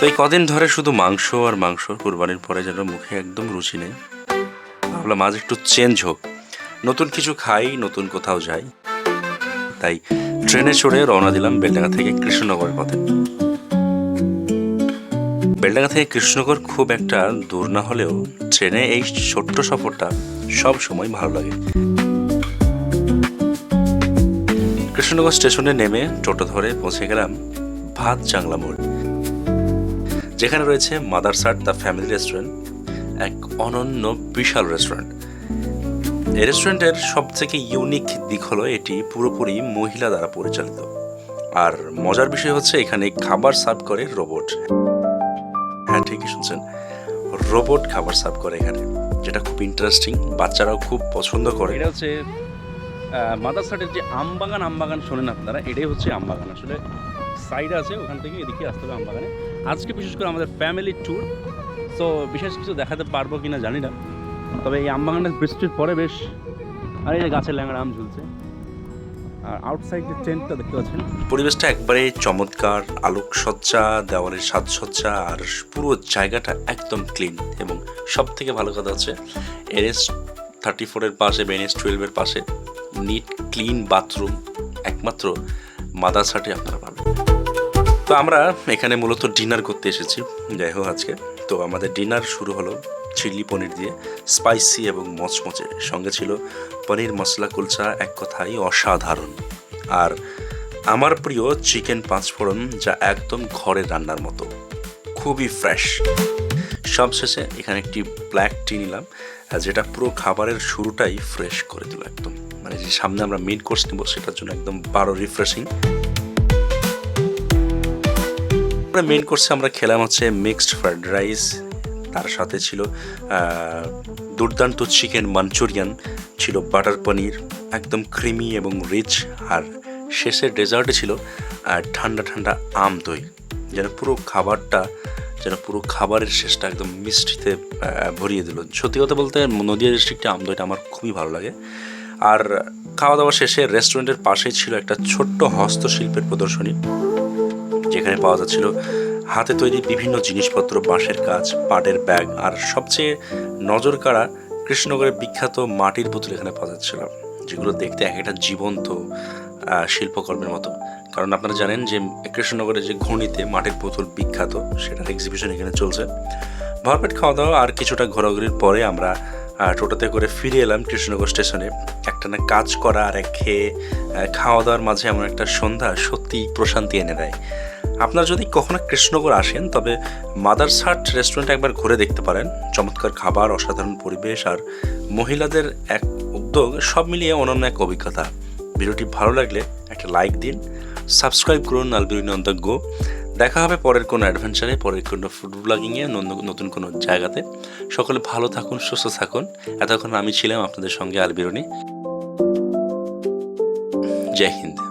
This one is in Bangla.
তো এই কদিন ধরে শুধু মাংস আর মাংস কোরবানির পরে যেন মুখে একদম রুচি নেই। ভাবলাম আজ একটু চেঞ্জ হোক। নতুন কিছু খাই, নতুন কোথাও যাই। তাই ট্রেনে চড়ে রওনা দিলাম বেলডাঙ্গা থেকে কৃষ্ণনগরের পথে। বেলডাঙ্গা থেকে কৃষ্ণনগর খুব একটা দূর না হলেও ট্রেনে এই ছোট্ট সফরটা সব সময় ভালো লাগে। কৃষ্ণনগর স্টেশনে নেমে টোটো ধরে পৌঁছে গেলাম ভাত জাংলা মোড়। যেখানে রয়েছে মাদারসাট দ্য ফ্যামিলি রেস্টুরেন্ট এক অনন্য বিশাল রেস্টুরেন্ট এই রেস্টুরেন্টের সব থেকে ইউনিক দিক হলো এটি পুরোপুরি মহিলা দ্বারা পরিচালিত। আর মজার বিষয় হচ্ছে এখানে খাবার সার্ভ করে রোবট। হ্যাঁ ঠিকই শুনছেন। রোবট খাবার সার্ভ করে এখানে, যেটা খুব ইন্টারেস্টিং বাচ্চারাও খুব পছন্দ করে। এটা হচ্ছে মাদারসাটের যে আমবাগান আমবাগান শোনেন আপনারা, এটাই হচ্ছে আমবাগান। আসলে সাইড আছে, ওখান থেকে এদিকে আসতে হবে আমবাগানে। আজকে বিশেষ করে আমাদের ফ্যামিলি ট্যুর তো বিশেষ কিছু দেখাতে পারব কিনা জানি না। তবে এই আমবাগানটা বৃষ্টির পরে বেশ আর এই যে গাছের ল্যাংড়া আম ঝুলছে। আর আউটসাইড টেন্টটা দেখতে পাচ্ছেন। পরিবেশটা একবারে চমৎকার, আলোকসজ্জা, দেওয়ালের সাজসজ্জা, আর পুরো জায়গাটা একদম ক্লিন এবং সব থেকে ভালো কথা হচ্ছে, এনএস থার্টি ফোরের পাশে বা এনএস টুয়েলভের পাশে নিট ক্লিন বাথরুম একমাত্র মাদারসাটে আপনারা তো আমরা এখানে মূলত ডিনার করতে এসেছি। যাই হোক আজকে। তো আমাদের ডিনার শুরু হলো চিলি পনির দিয়ে, স্পাইসি এবং মচমচে। সঙ্গে ছিল পনির মশলা কুলচা, এক কথাই অসাধারণ। আর আমার প্রিয় চিকেন পাঁচফোড়ন, যা একদম ঘরে রান্নার মতো। খুবই ফ্রেশ। সবশেষে এখানে একটি ব্ল্যাক টি নিলাম যেটা পুরো খাবারের শুরুটাই ফ্রেশ করে দিল একদম। মানে যে সামনে আমরা মেন কোর্স নিব, সেটার জন্য একদম বারো রিফ্রেশিং মেন কোর্সে আমরা খেলাম হচ্ছে মিক্সড ফ্রাইড রাইস তার সাথে ছিল দুর্দান্ত চিকেন মাঞ্চুরিয়ান ছিল বাটার পনির একদম ক্রিমি এবং রিচ আর শেষের ডেজার্টে ছিল ঠান্ডা ঠান্ডা আম দই, যেন পুরো খাবারটা, যেন পুরো খাবারের শেষটা একদম মিষ্টিতে ভরিয়ে দিল। সত্যি কথা বলতে নদিয়া ডিস্ট্রিক্টে আম দইটা আমার খুবই ভালো লাগে। আর খাওয়া দাওয়া শেষে রেস্টুরেন্টের পাশেই ছিল একটা ছোট্ট হস্তশিল্পের প্রদর্শনী। যেখানে পাওয়া যাচ্ছিল। হাতে তৈরি বিভিন্ন জিনিসপত্র, বাঁশের কাজ, পাটের ব্যাগ, আর সবচেয়ে নজর কাড়া কৃষ্ণনগরের বিখ্যাত মাটির পুতুল এখানে পাওয়া যাচ্ছিল, যেগুলো দেখতে এক একটা জীবন্ত শিল্পকর্মের মতো। কারণ আপনারা জানেন যে কৃষ্ণনগরের যে ঘূর্ণিতে মাটির পুতুল বিখ্যাত, সেটার এক্সিবিশন এখানে চলছে। ভরপেট খাওয়া দাওয়া আর কিছুটা ঘোরাঘুরির পরে আমরা টোটোতে করে ফিরে এলাম কৃষ্ণনগর স্টেশনে। একটা না কাজ করা আর এক খেয়ে খাওয়া দাওয়ার মাঝে এমন একটা সন্ধ্যা সত্যি প্রশান্তি এনে দেয়। আপনারা যদি কখনো কৃষ্ণনগর আসেন, তবে মাদারসাট রেস্টুরেন্ট একবার ঘুরে দেখতে পারেন। চমৎকার খাবার, অসাধারণ পরিবেশ আর মহিলাদের এক উদ্যোগ, সব মিলিয়ে অনন্য এক অভিজ্ঞতা। ভিডিওটি ভালো লাগলে একটা লাইক দিন, সাবস্ক্রাইব করুন আলবির নন্দজ্ঞ দেখা হবে পরের কোনো অ্যাডভেঞ্চারে, পরের কোনো ফুড ব্লগিংয়ে নতুন কোনো জায়গাতে। সকলে ভালো থাকুন, সুস্থ থাকুন। এতক্ষণ আমি ছিলাম আপনাদের সঙ্গে আলবিরনি। জয় হিন্দ।